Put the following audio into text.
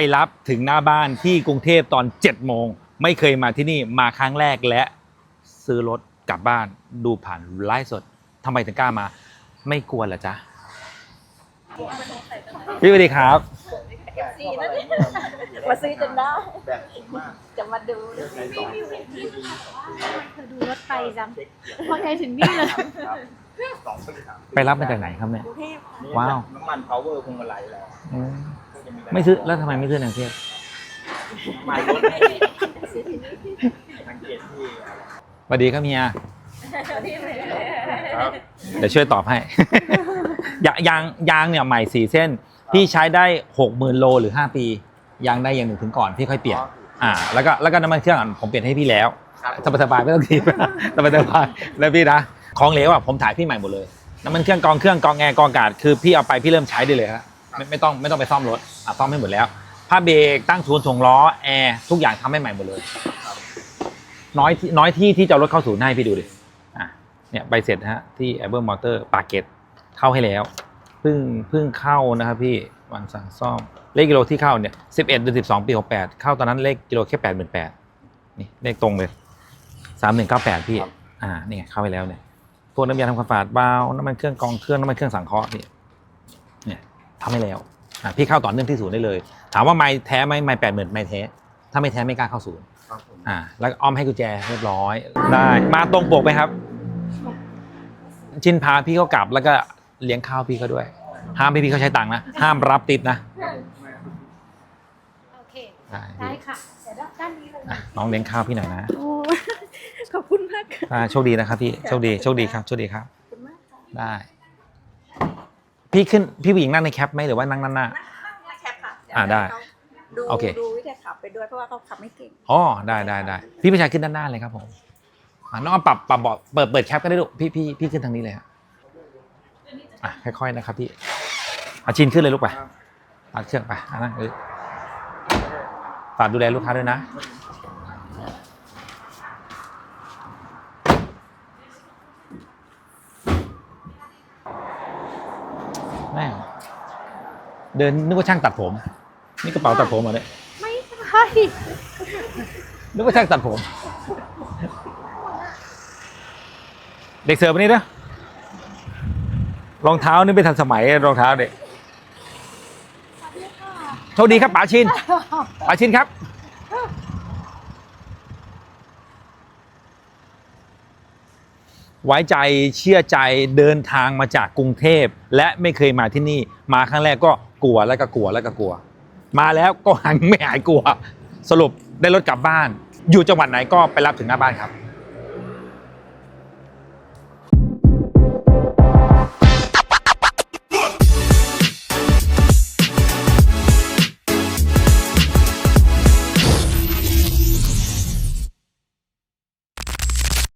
ไปรับถึงหน้าบ้านที่กรุงเทพตอน7จ็ดโมง ไม่เคยมาที่นี่มาครั้งแรกและซื้อรถกลับบ้านดูผ่านไลฟ์สดทำไมถึงกล้ามา ไม่กลัวเหรอจ๊ะ พี่สวัสดีครับซีนั่นเองมาซื้อจนได้จะมาดูในสองเธอดูรถไปจังพอใจถึงนี่เลยสองคนสามไปรับมาจากไหนครับเนี่ย กรุงเทพว้าว น้ำมัน power พวงมาลัยแล้ว อืม ไม่ซื้อแล้วทำไมไม่ซื้อในกรุงเทพน้ำมันรถสังเกตที่สวัสดีครับเมียครับเดี๋ยวช่วยตอบให้ ยางยางยางเนี่ยใหม่สี่เส้น พี่ใช้ได้หกหมื่นโลหรือห้าปี ยางได้อย่างหนึ่งถึงก่อนพี่ค่อยเปลี่ยน อ่า แล้วก็แล้วก็น้ำมันเครื่องอะผมเปลี่ยนให้พี่แล้วครับสบายสบายๆไม่ต้องทีสบายสบายๆแล้วพี่นะของเหลวอะผมถ่ายพี่ใหม่หมดเลยน้ำมันเครื่องกองเครื่องกองแอร์กองอากาศคือพี่เอาไปพี่เริ่มใช้ได้เลยฮะ ไม่ไม่ต้องไม่ต้องไปซ่อมรถอะซ่อมให้หมดแล้วผ้าเบรกตั้งศูนย์ส่งล้อแอร์ทุกอย่างทำให้ใหม่หมดเลย น้อยที่น้อยที่ที่จะเอารถเข้าศูนย์ให้พี่ดูดิอะเนี่ยใบเสร็จฮะที่แอเบิร์มอเตอร์ปาเกตเข้าให้แล้วเพิ่งเพิ่งเข้านะครับพี่วันสั่งซ่อมเลขกิโลที่เข้าเนี่ยสิบเอ็ดเดือนสิบสองปีหกแปดเข้าตอนนั้นเลขกิโลแค่แปดหมื่นแปดนี่เลขตรงเลยสามหนึ่งเก้าแปดพี่ อ่านี่ไงเข้าไปแล้วเนี่ยพวกน้ำยาทำความสะอาดเบาน้ำมันเครื่องกรองเครื่องน้ำมันเครื่องสังเคราะห์พี่เนี่ย ทำให้แล้วอ่าพี่เข้าต่อเนื่องที่ศูนย์ได้เลย ถามว่าไม่แท้ไหมไม่แปดหมื่นไม่แท้ ถ้าไม่แท้ไม่กล้าเข้าศูนย์ครับผมอ่า แล้วก็อ้อมให้กุญแจเรียบร้อย ได้ มาตรงปกไหมครับ ชินพาพี่เขากลับแล้วก็เลี้ยงข้าวพี่เขาด้วย ห้ามพี่พี่เขาใช้ตังค์นะ ห้ามรับติปนะ โอเค ได้ได้ค่ะเดี๋ยวด้านนี้เลยอะน้องเลี้ยงข้าวพี่หน่อยนะโอ้ขอบคุณมากค่ะอ่าโชคดีนะครับพี่ โชคดี โชคดีครับ โชคดีครับขอบคุณมากค่ะได้ พี่ขึ้นพี่ผู้หญิงนั่งในแคปไหมหรือว่านั่งด้านหน้านั่งนั่งแคปค่ะเยวอ่าได้ดูโอเค ดูวิธีขับไปด้วยเพราะว่าเขาขับไม่เก่งอ๋อได้ได้ได้พี่ประชาขึ้นด้านหน้าเลยครับผมอ่าน้องเอาปรับปรับเบาะเปิดเปิดแคปก็ได้ลูกพี่พี่พี่ขึ้นทางนี้เลยครับอะค่อยๆนะครับพี่อาชินขึ้นเลยลูกไปตัดเชือกไปอะนะเออฝากดูแลลูกค้าด้วยนะ แม่งเดินนึกว่าช่างตัดผม นี่กระเป๋าตัดผมเหรอเนี่ยไม่ใช่นึกว่าช่างตัดผม เด็กเสิร์ฟวันนี้นะรองเท้านี่ไม่ทันสมัยรองเท้าเด็กโชคดีครับป๋าชินป๋าชินครับ ไว้ใจเชื่อใจเดินทางมาจากกรุงเทพ และไม่เคยมาที่นี่ มาครั้งแรกก็กลัวแล้วก็กลัวแล้วก็กลัว มาแล้วก็หังไม่หายกลัว สรุปได้รถกลับบ้าน อยู่จังหวัดไหนก็ไปรับถึงหน้าบ้านครับ